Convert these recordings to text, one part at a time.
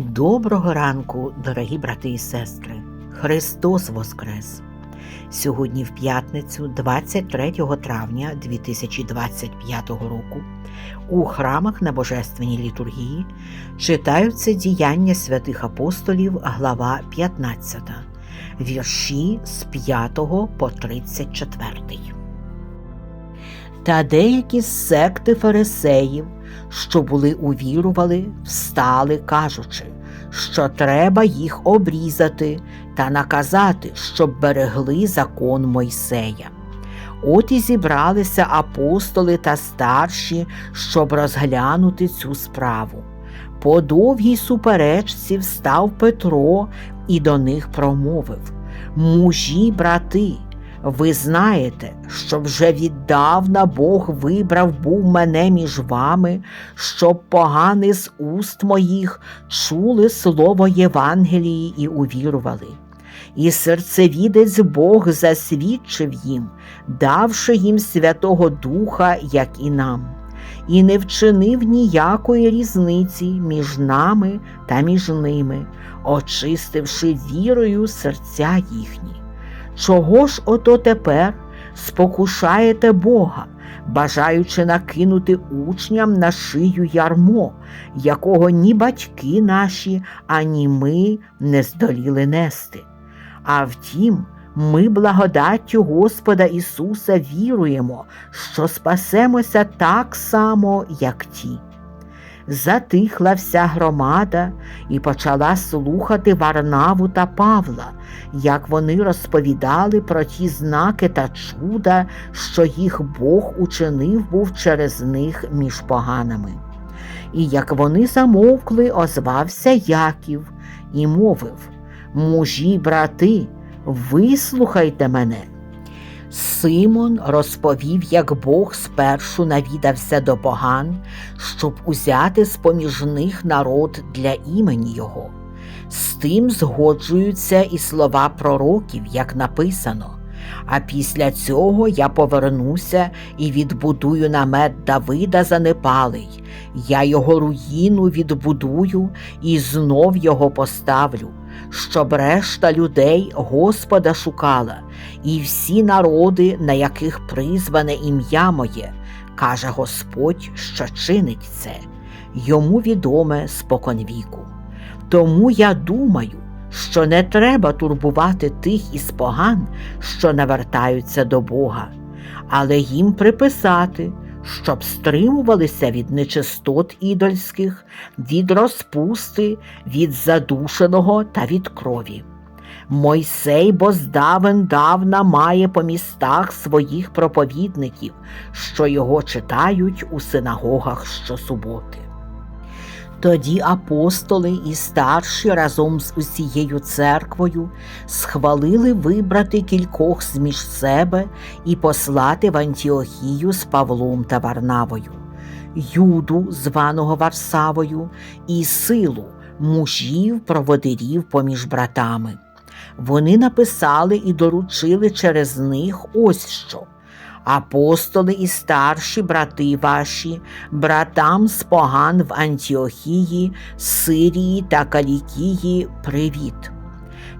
Доброго ранку, дорогі брати і сестри! Христос Воскрес! Сьогодні в п'ятницю, 23 травня 2025 року, у храмах на Божественній літургії читаються діяння святих апостолів, глава 15, вірші з 5 по 34. Та деякі секти фарисеїв, що були увірували, встали, кажучи, що треба їх обрізати та наказати, щоб берегли закон Мойсея. От і зібралися апостоли та старші, щоб розглянути цю справу. По довгій суперечці встав Петро і до них промовив Мужі, брати, ви знаєте, що вже віддавна Бог вибрав був мене між вами, щоб погани з уст моїх чули слово Євангелії і увірували. І серцевідець Бог засвідчив їм, давши їм Святого Духа, як і нам, і не вчинив ніякої різниці між нами та між ними, очистивши вірою серця їхні. Чого ж ото тепер спокушаєте Бога, бажаючи накинути учням на шию ярмо, якого ні батьки наші, ані ми не здоліли нести? А втім, ми благодаттю Господа Ісуса віруємо, що спасемося так само, як ті. Затихла вся громада і почала слухати Варнаву та Павла, як вони розповідали про ті знаки та чуда, що їх Бог учинив був через них між поганими. І як вони замовкли, озвався Яків і мовив Мужі, брати, вислухайте мене. Симон розповів, як Бог спершу навідався до поган, щоб узяти з поміж них народ для імені Його. З тим згоджуються і слова пророків, як написано. А після цього я повернуся і відбудую намет Давида занепалий, я його руїну відбудую і знов його поставлю, щоб решта людей Господа шукала, і всі народи, на яких призване ім'я моє, каже Господь, що чинить це, йому відоме споконвіку. Тому я думаю, що не треба турбувати тих із поган, що навертаються до Бога, але їм приписати, щоб стримувалися від нечистот ідольських, від розпусти, від задушеного та від крові. Мойсей бо здавен давна має по містах своїх проповідників, що його читають у синагогах щосуботи. Тоді апостоли і старші разом з усією церквою схвалили вибрати кількох з між себе і послати в Антіохію з Павлом та Варнавою, Юду, званого Варсавою, і силу мужів, проводирів поміж братами. Вони написали і доручили через них ось що. Апостоли і старші брати ваші, братам з поган в Антіохії, Сирії та Калікії привіт.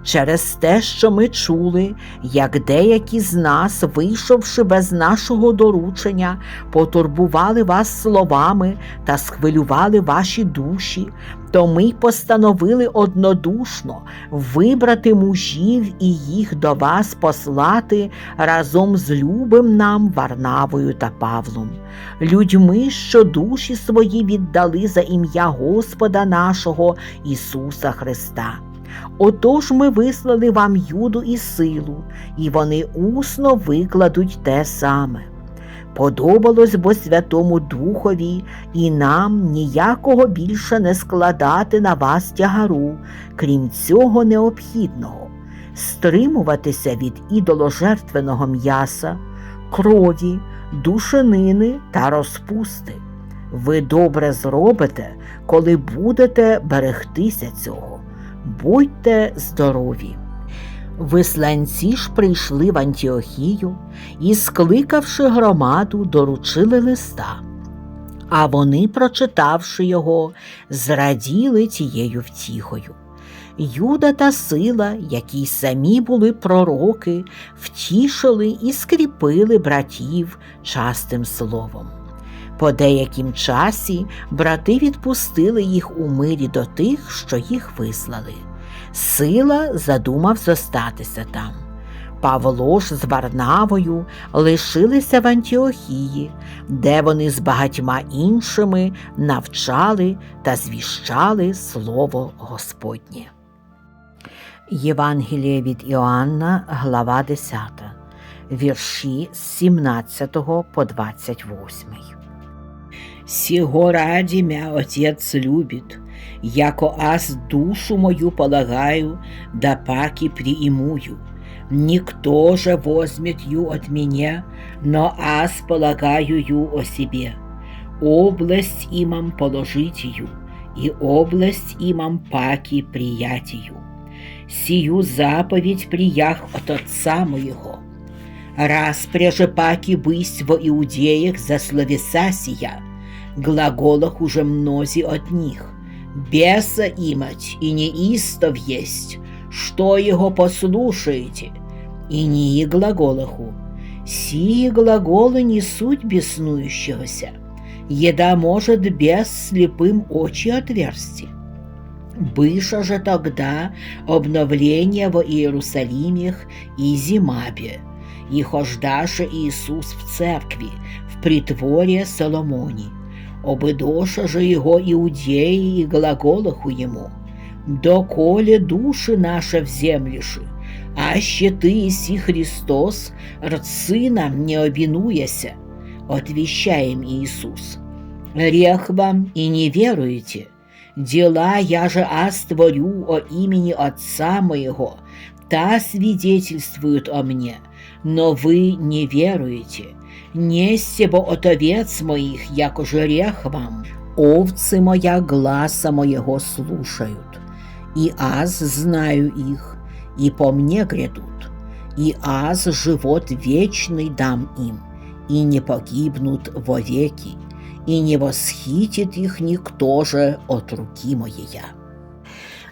Через те, що ми чули, як деякі з нас, вийшовши без нашого доручення, потурбували вас словами та схвилювали ваші душі, то ми постановили однодушно вибрати мужів і їх до вас послати разом з любим нам Варнавою та Павлом, людьми, що душі свої віддали за ім'я Господа нашого Ісуса Христа. Отож ми вислали вам юду і силу, і вони усно викладуть те саме. Подобалось бо Святому Духові і нам ніякого більше не складати на вас тягару, крім цього необхідного, стримуватися від ідоложертвеного м'яса, крові, душенини та розпусти. Ви добре зробите, коли будете берегтися цього. Будьте здорові! Висланці ж прийшли в Антіохію і, скликавши громаду, доручили листа. А вони, прочитавши його, зраділи тією втіхою. Юда та сила, які самі були пророки, втішили і скріпили братів частим словом. По деяким часі брати відпустили їх у мирі до тих, що їх вислали. Сила задумав зостатися там. Павло ж з Варнавою лишилися в Антіохії, де вони з багатьма іншими навчали та звіщали Слово Господнє. Євангеліє від Іоанна, глава 10, вірші з 17 по 28. Сего ради мя Отец любит, яко аз душу мою полагаю, да паки приимую. Никто же возьмет ю от меня, но аз полагаю ю о себе. Область имам положить ю, и область имам паки приятию. Сию заповедь приях от Отца моего. Раз преже паки бысть во иудеях за словеса сия, глаголах уже мнози от них. Беса имать и неистов есть, что его послушаете, и не и глаголаху. Сии глаголы не суть беснующегося, еда может бес слепым очи отверсти. Быша же тогда обновление во Иерусалимех и Зимабе, и хождаше Иисус в церкви, в притворе Соломоне. Обидоша же его иудеи и глаголаху ему, доколе души наши в землиши, аще ты иси Христос, рцы нам не обинуяся, отвещаем Иисус. Рех вам и не веруете, дела я же аз о имени Отца моего, та свидетельствуют о мне, но вы не веруете. Несте бо от овец моих, яко жрех вам, овцы моя гласа моего слушают, и аз знаю их, и по мне грядут, и аз живот вечный дам им, и не погибнут вовеки, и не восхитит их никто же от руки моєя.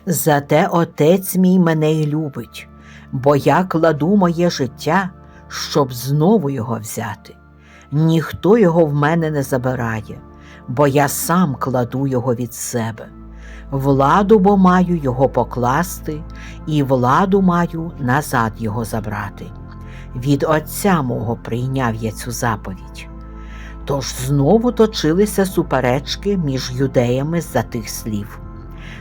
Зате отець мій мене й любить, бо я кладу моє життя, щоб знову його взяти. Ніхто його в мене не забирає, бо я сам кладу його від себе. Владу бо маю його покласти, і владу маю назад його забрати. Від Отця мого прийняв я цю заповідь. Тож знову точилися суперечки між юдеями за тих слів.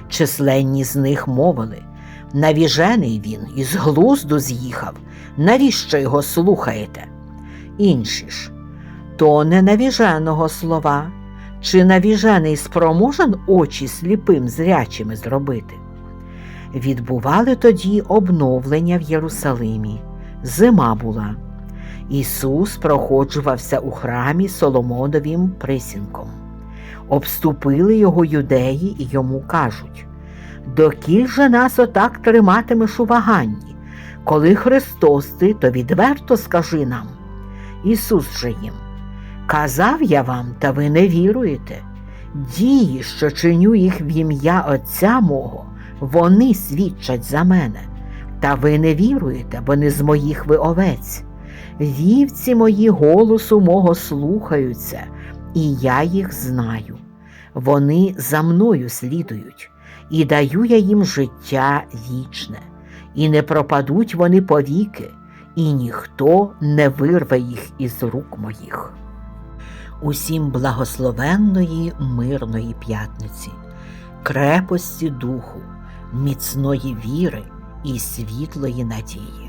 Численні з них мовили навіжений він із глузду з'їхав, навіщо його слухаєте? Інші ж то не навіженого слова, чи навіжений спроможен очі сліпим зрячими зробити. Відбували тоді обновлення в Єрусалимі. Зима була. Ісус проходжувався у храмі Соломоновим присінком. Обступили його юдеї і йому кажуть Докіль же нас отак триматимеш у ваганні? Коли Христос ти, то відверто скажи нам. Ісус же їм Казав я вам, та ви не віруєте. Дії, що чиню їх в ім'я Отця мого, вони свідчать за мене. Та ви не віруєте, бо не з моїх ви овець. Вівці мої голосу мого слухаються, і я їх знаю. Вони за мною слідують, і даю я їм життя вічне, і не пропадуть вони повіки, і ніхто не вирве їх із рук моїх. Усім благословенної мирної п'ятниці, крепості духу, міцної віри і світлої надії.